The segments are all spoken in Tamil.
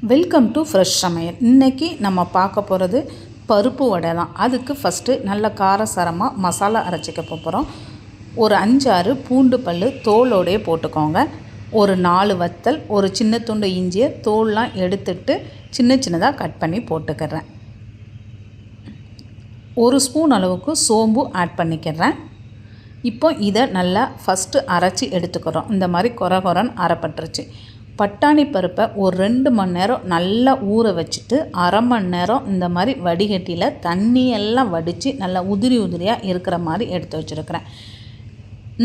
வெல்கம் டு ஃப்ரெஷ் சமையல் இன்றைக்கி நம்ம பார்க்க போகிறது பருப்பு வடை தான் அதுக்கு ஃபஸ்ட்டு நல்ல காரசாரமாக மசாலா அரைச்சிக்க போகிறோம் ஒரு அஞ்சாறு பூண்டு பல் தோலோடையே போட்டுக்கோங்க. ஒரு நாலு வத்தல் ஒரு சின்ன துண்டு இஞ்சியை தோல்லாம் எடுத்துட்டு சின்ன சின்னதாக கட் பண்ணி போட்டுக்கிறேன். ஒரு ஸ்பூன் அளவுக்கு சோம்பு ஆட் பண்ணிக்கிறேன். இப்போ இதை நல்லா ஃபஸ்ட்டு அரைச்சி எடுத்துக்கிறோம். இந்த மாதிரி கொர கொரன்னு அரைப்பட்டுருச்சு. பட்டாணி பருப்பை ஒரு ரெண்டு மணி நேரம் நல்லா ஊற வச்சுட்டு அரை மணி நேரம் இந்த மாதிரி வடிகட்டியில் தண்ணியெல்லாம் வடித்து நல்லா உதிரி உதிரியாக இருக்கிற மாதிரி எடுத்து வச்சுருக்கிறேன்.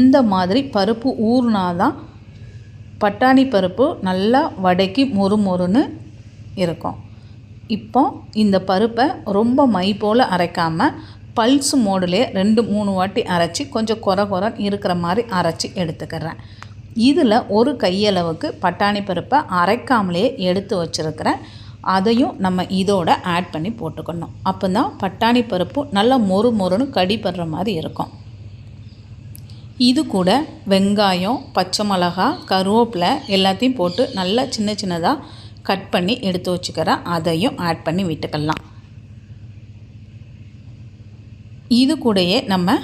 இந்த மாதிரி பருப்பு ஊறுனாதான் பட்டாணி பருப்பு நல்லா வடைக்கி மொறு மொறுன்னு இருக்கும். இப்போ இந்த பருப்பை ரொம்ப மை போல் அரைக்காமல் பல்ஸ் மோடிலே ரெண்டு மூணு வாட்டி அரைச்சி கொஞ்சம் குறை குறை இருக்கிற மாதிரி அரைச்சி எடுத்துக்கிறேன். இதில் ஒரு கையளவுக்கு பட்டாணி பருப்பை அரைக்காமலே எடுத்து வச்சுருக்கிறேன். அதையும் நம்ம இதோட ஆட் பண்ணி போட்டுக்கணும். அப்போ தான் பட்டாணி பருப்பு நல்லா மொறு மொறுன்னு கடிப்படுற மாதிரி இருக்கும். இது கூட வெங்காயம் பச்சை மிளகா கருவேப்பிலை எல்லாத்தையும் போட்டு நல்லா சின்ன சின்னதாக கட் பண்ணி எடுத்து வச்சுக்கிறேன். அதையும் ஆட் பண்ணி விட்டுக்கலாம். இது கூடயே நம்ம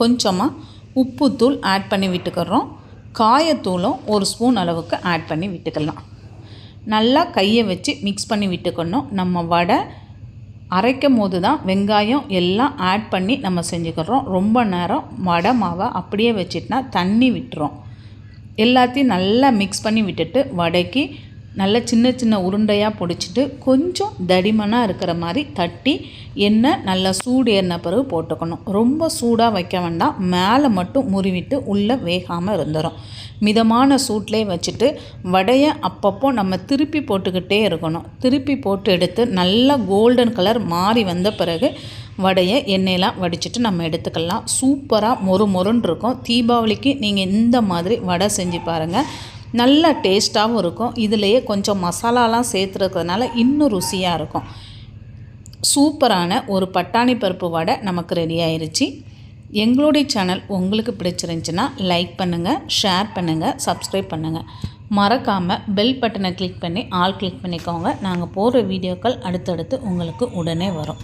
கொஞ்சமாக உப்புத்தூள் ஆட் பண்ணி விட்டுக்கிறோம். காயத்தூளும் ஒரு ஸ்பூன் அளவுக்கு ஆட் பண்ணி விட்டுக்கலாம். நல்லா கையை வச்சு மிக்ஸ் பண்ணி விட்டுக்கணும். நம்ம வடை அரைக்கும் போது தான் வெங்காயம் எல்லாம் ஆட் பண்ணி நம்ம செஞ்சுக்கிறோம். ரொம்ப நேரம் வடை மாவை அப்படியே வச்சிட்டுனா தண்ணி விட்டுரும். எல்லாத்தையும் நல்லா மிக்ஸ் பண்ணி விட்டுட்டு வடைக்கு நல்ல சின்ன சின்ன உருண்டையாக பிடிச்சிட்டு கொஞ்சம் தடிமனாக இருக்கிற மாதிரி தட்டி எண்ணெய் நல்லா சூடு எண்ணெய் பிறகு போட்டுக்கணும். ரொம்ப சூடாக வைக்க வேண்டாம். மேலே மட்டும் முறிவிட்டு உள்ளே வேகாமல் இருந்துடும் மிதமான சூட்லேயே வச்சுட்டு வடையை அப்பப்போ நம்ம திருப்பி போட்டுக்கிட்டே இருக்கணும். திருப்பி போட்டு எடுத்து நல்லா கோல்டன் கலர் மாறி வந்த பிறகு வடையை எண்ணெயெலாம் வடிச்சிட்டு நம்ம எடுத்துக்கலாம். சூப்பராக மொறு மொறுன்னு இருக்கும். தீபாவளிக்கு நீங்கள் இந்த மாதிரி வடை செஞ்சு பாருங்கள் நல்லா டேஸ்ட்டாகவும் இருக்கும். இதுலேயே கொஞ்சம் மசாலாலாம் சேர்த்துருக்கிறதுனால இன்னும் ருசியாக இருக்கும். சூப்பரான ஒரு பட்டாணி பருப்பு வடை நமக்கு ரெடி ஆயிடுச்சு எங்களுடைய சேனல் உங்களுக்கு பிடிச்சிருந்துச்சின்னா லைக் பண்ணுங்கள் ஷேர் பண்ணுங்கள் சப்ஸ்கிரைப் பண்ணுங்கள் மறக்காமல் பெல் பட்டனை கிளிக் பண்ணி ஆல் கிளிக் பண்ணிக்கோங்க. நாங்கள் போடுற வீடியோக்கள் அடுத்தடுத்து உங்களுக்கு உடனே வரும்.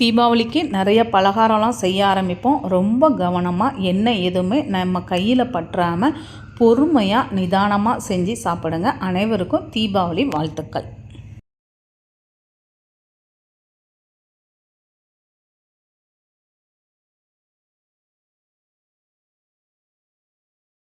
தீபாவளிக்கு நிறைய பலகாரம்லாம் செய்ய ஆரம்பிப்போம். ரொம்ப கவனமாக எண்ணெய் எதுவுமே நம்ம கையில் பற்றாமல் பொறுமையாக நிதானமாக செஞ்சு சாப்பிடுங்க. அனைவருக்கும் தீபாவளி வாழ்த்துக்கள்.